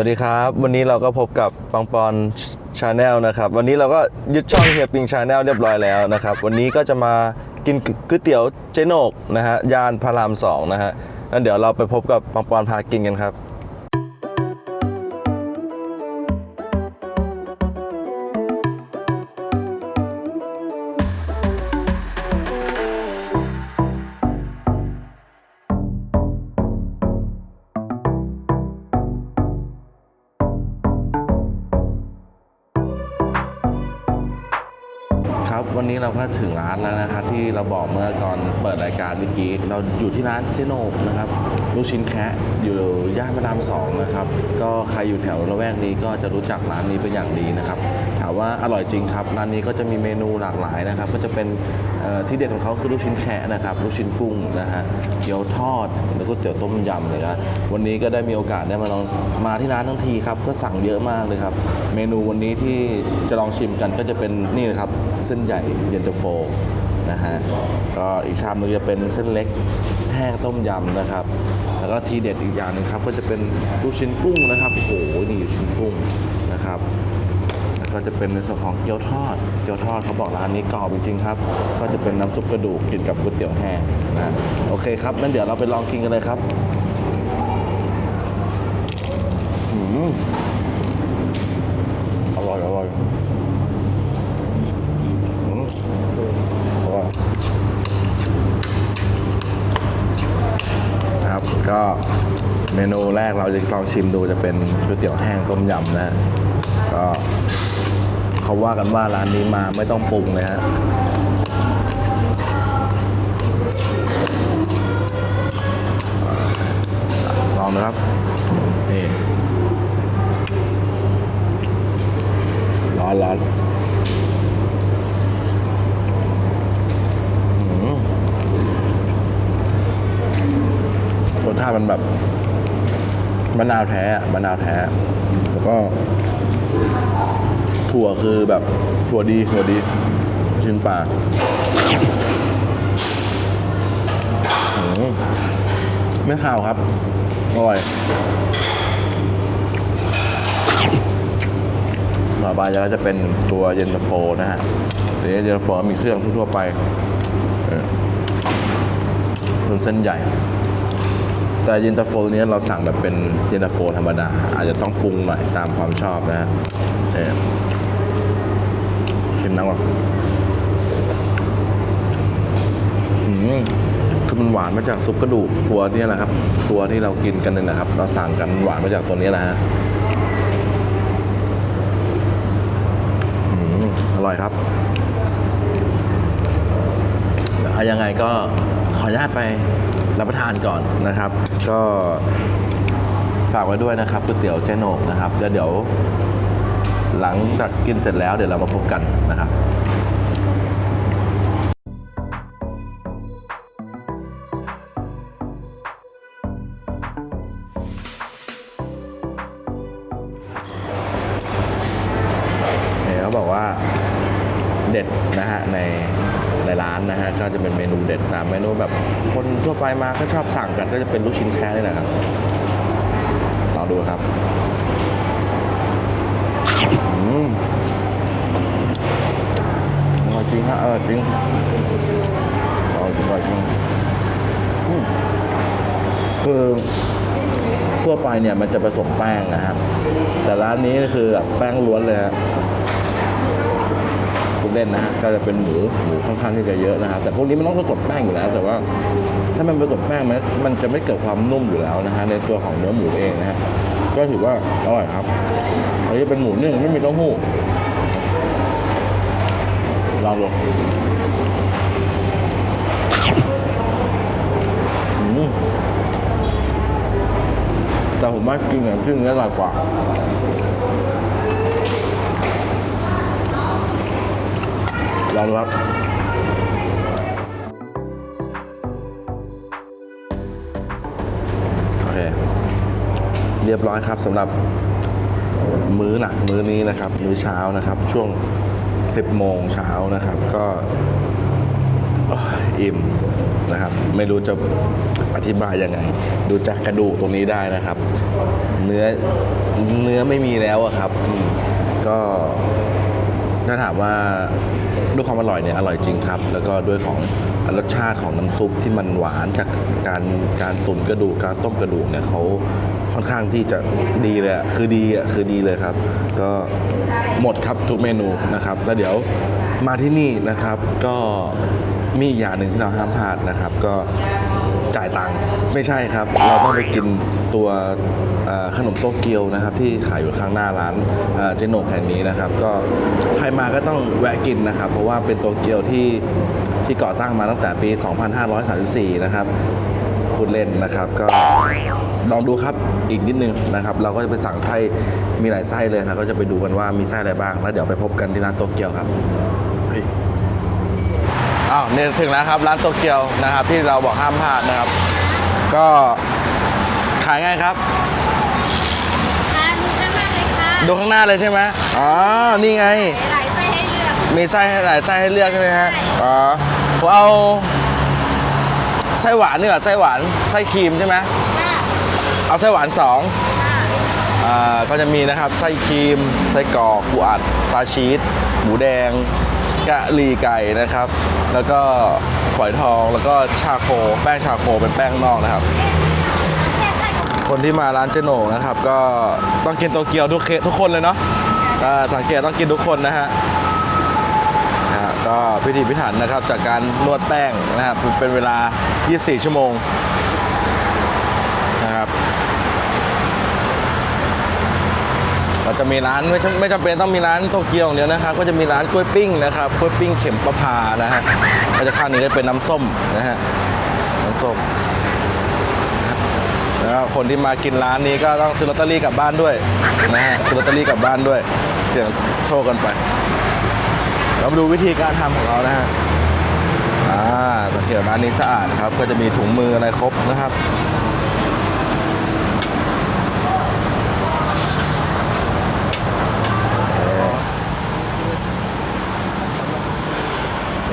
วัสดีครับ วันนี้เราก็พบกับปังปอนชาแนลนะครับ วันนี้เราก็ยึดช่องเฮียปิงชาแนลเรียบร้อยแล้วนะครับ วันนี้ก็จะมากินก๋วยเตี๋ยวเจโนกนะฮะย่านพระรามสองนะฮะงั้นเดี๋ยวเราไปพบกับปังปอนพากินกันครับ ครับ วันนี้เราก็ถึงร้านแล้วนะครับที่เราบอกเมื่อก่อนเปิดรายการเมื่อกี้เราอยู่ที่ร้านเจโนบนะครับ ลูกชิ้นแคะอยู่ย่านพระรามสองนะครับ ก็ใครอยู่แถวละแวกนี้ก็จะรู้จักร้านนี้เป็นอย่างดีนะครับถามว่าอร่อยจริงครับร้านนี้ก็จะมีเมนูหลากหลายนะครับ ก็จะเป็นที่เด็ดของเขาคือลูกชิ้นแคะนะครับลูกชิ้นกุ้งนะฮะเกี๊ยวทอดแล้วก็เตี๋ยวต้มยำเลยนะวันนี้ก็ได้มีโอกาสได้มาลองมาที่ร้านทั้งทีครับก็สั่งเยอะมากเลยครับ เมนูวันนี้ที่จะลองชิมกันก็จะเป็นนี่เลยครับเส้นใหญ่เย็นตาโฟ นะฮะก็อีกชามหนึงจะเป็นเส้นเล็กแห้งต้มยำนะครับ แล้วก็ทีเด็ดอีกอย่างหนึงครับ ก็จะเป็นลูกชิ้นกุ้งนะครับโอ้โหนี่ชิ้นกุ้งนะครับแล้วก็จะเป็นในส่วนของเกี๊ยวทอด เกี๊ยวทอดเขาบอกร้านนี้กรอบจริงๆครับ ก็จะเป็นน้ำซุปกระดูกกินกับก๋วยเตี๋ยวแห้งนะโอเคครับงั้นเดี๋ยวเราไปลองกินกันเลยครับอืมอร่อยอร่อยอืมอร่อยครับ ก็เมนูแรกเราจะลองชิมดูจะเป็นก๋วยเตี๋ยวแห้งต้มยำนะฮะก็เขาว่ากันว่าร้านนี้มาไม่ต้องปรุงเลยฮะลองนะครับนี่ร้อนร้อนอื้อหือรสชาติ มันแบบมะนาวแท้อะมะนาวแท้ แล้วก็ ถั่วคือแบบถั่วดีถั่วดี ชิ้นปลาไม่ข้าวครับ อร่อยต่อไปก็จะเป็นตัวเย็นตาโฟนะฮะตัวนี้เย็นตาโฟมีเครื่องทั่วไปเป็นเส้นใหญ่ แต่เย็นตาโฟนี้เราสั่งแบบเป็นเย็นตาโฟธรรมดา อาจจะต้องปรุงหน่อยตามความชอบนะฮะชิมน้ำก่อนคือมันหวานมาจากซุปกระดูกตัวนี้แหละครับ ตัวที่เรากินกันนี่นะครับ เราสั่งกันหวานมาจากตัวนี้แหละฮะอร่อยครับยังไงก็ขออนุญาตไป รับประทานก่อนนะครับ ก็ฝากไว้ด้วยนะครับก๋วยเตี๋ยวเจ๊โหนกนะครับเดี๋ยวหลังจากกินเสร็จแล้วเดี๋ยวเรามาพบกันนะครับเขาบอกว่าเด็ดนะฮะใน ในร้านนะฮะก็จะเป็นเมนูเด็ดตามเมนูแบบคนทั่วไปมาก็ชอบสั่งกันก็จะเป็นลูกชิ้นแค่นี่แหละครับลองดูครับอืมอร่อยจริงฮะเออจริงอร่อยจริงอร่อยจริงอืมคือทั่วไปเนี่ยมันจะผสมแป้งนะครับ แต่ร้านนี้คือแบบแป้งล้วนเลยฮะ คุณเล่นนะฮะก็จะเป็นหมูหมูค่อนข้างที่จะเยอะนะฮะแต่พวกนี้มันต้องผสมแป้งอยู่แล้ว แต่ว่าถ้ามันผสมแป้งมันมันจะไม่เกิดความนุ่มอยู่แล้วนะฮะในตัวของเนื้อหมูเองนะฮะก็ถือว่าอร่อยครับอันนี้เป็นหมูนึ่งไม่มีเต้าหู้ลองดูแต่ผมว่ากินกับซึ่งเนื้อร่อยกว่า ลองดูครับโอเคเรียบร้อยครับสำหรับมื้อหนักมื้อนี้นะครับ มื้อเช้านะครับ ช่วง 10 โมงเช้านะครับ ก็อิ่มนะครับ ไม่รู้จะอธิบายยังไง ดูจากกระดูกตรงนี้ได้นะครับ เนื้อเนื้อไม่มีแล้วอะครับ ก็ถ้าถามว่า ด้วยความอร่อยเนี่ยอร่อยจริงครับ แล้วก็ด้วยของรสชาติของน้ำซุปที่มันหวานจากการการตุ๋นกระดูกการต้มกระดูกเนี่ยเขาค่อนข้างที่จะดีเลยอะคือดีอะคือดีเลยครับ ก็หมดครับทุกเมนูนะครับ แล้วเดี๋ยวมาที่นี่นะครับก็มีอีกอย่างหนึ่งที่เราห้ามพลาดนะครับ ก็ จ่ายตังค์ไม่ใช่ครับ เราต้องไปกินตัวขนมโตเกียวนะครับ ที่ขายอยู่ข้างหน้าร้านเอ่อเจโนกแห่งนี้นะครับ ก็ใครมาก็ต้องแวะกินนะครับ เพราะว่าเป็นโตเกียวที่ที่ก่อตั้งมาตั้งแต่ปี 2534 นะครับพูดเล่นนะครับก็ลองดูครับอีกนิดนึงนะครับ เราก็จะไปสั่งไส้มีหลายไส้เลยนะก็จะไปดูกันว่ามีไส้อะไรบ้าง แล้วเดี๋ยวไปพบกันที่ร้านโตเกียวครับ อ้าวเนี่ยถึงแล้วครับร้านโตเกียวนะครับ ที่เราบอกห้ามพลาดนะครับ ก็ขายไงครับ มาดูข้างหน้าเลยค่ะดูข้างหน้าเลยใช่ไหมอ๋อนี่ไง หลายไส้ให้เลือกมีไส้ให้หลายไส้ให้เลือกใช่ไหมฮะอ๋อผมเอาไส้หวานนี่ก่อนไส้หวานไส้ครีมใช่ไหมค่ะเอาไส้หวานสองค่ะอ่าก็จะมีนะครับไส้ครีมไส้กรอกปูอัดปลาชีสหมูแดง กะหรี่ไก่นะครับ แล้วก็ฝอยทองแล้วก็ชาโคแป้งชาโคเป็นแป้งนอกนะครับ คนที่มาร้านเจโหน่งนะครับ ก็ต้องกินโตเกียวทุกเคทุกคนเลยเนาะอ่าสังเกตต้องกินทุกคนนะฮะก็พิถีพิถันนะครับจากการนวดแป้งนะครับเป็นเวลา 24 ชั่วโมงนะครับ เราจะมีร้านไม่จำไม่จำเป็นต้องมีร้านโตเกียวอย่างเดียวนะครับ ก็จะมีร้านกล้วยปิ้งนะครับกล้วยปิ้งเข็มประพานะฮะก็จะข้างนี้ก็เป็นน้ำส้มนะฮะน้ำส้มแล้วคนที่มากินร้านนี้ก็ต้องซื้อลอตเตอรี่กลับบ้านด้วยนะฮะซื้อลอตเตอรี่กลับบ้านด้วย เสี่ยงโชคกันไปเรามาดูวิธีการทำของเรานะฮะอ่าสังเกตร้านนี้สะอาดครับ ก็จะมีถุงมืออะไรครบนะครับ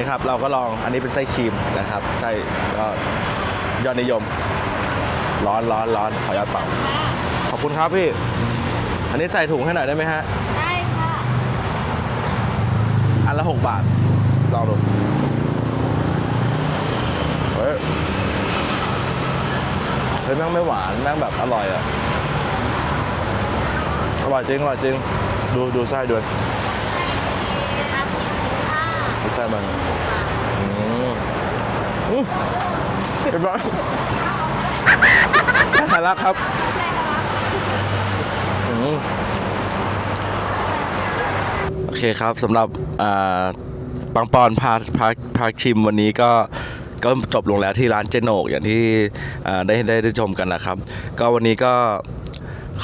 ครับเราก็ลองอันนี้เป็นไส้ครีมนะครับไส้ก็ยอดนิยม ร้อนร้อนร้อนขออนุญาตเป่าขอบคุณครับพี่ อันนี้ใส่ถุงให้หน่อยได้ไหมฮะ ได้ค่ะ อันละหกบาท ลองดูเฮ้ยเฮ้ยแม่งไม่หวานแม่งแบบอร่อยอะอร่อยจริงอร่อยจริง ดูดูไส้ด้วยห้าสิบสิบห้า ดูไส้มันอืมอืมเรียบร้อยน่ารักครับอืมโอเคครับสำหรับอ่าปังปอนพาพาพาชิมวันนี้ก็ก็จบลงแล้วที่ร้านเจโนกอย่างที่อ่าได้ได้ได้ชมกันนะครับ ก็วันนี้ก็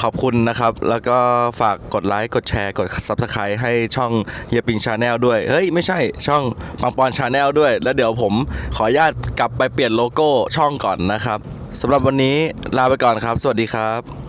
ขอบคุณนะครับ แล้วก็ฝากกดไลค์ กดแชร์ กด Subscribe ให้ช่องเฮียปิงชาแนลด้วย เฮ้ย ไม่ใช่ช่องปังปอนชาแนลด้วย แล้วเดี๋ยวผมขออนุญาตกลับไปเปลี่ยนโลโก้ช่องก่อนนะครับสำหรับวันนี้ลาไปก่อนครับ สวัสดีครับ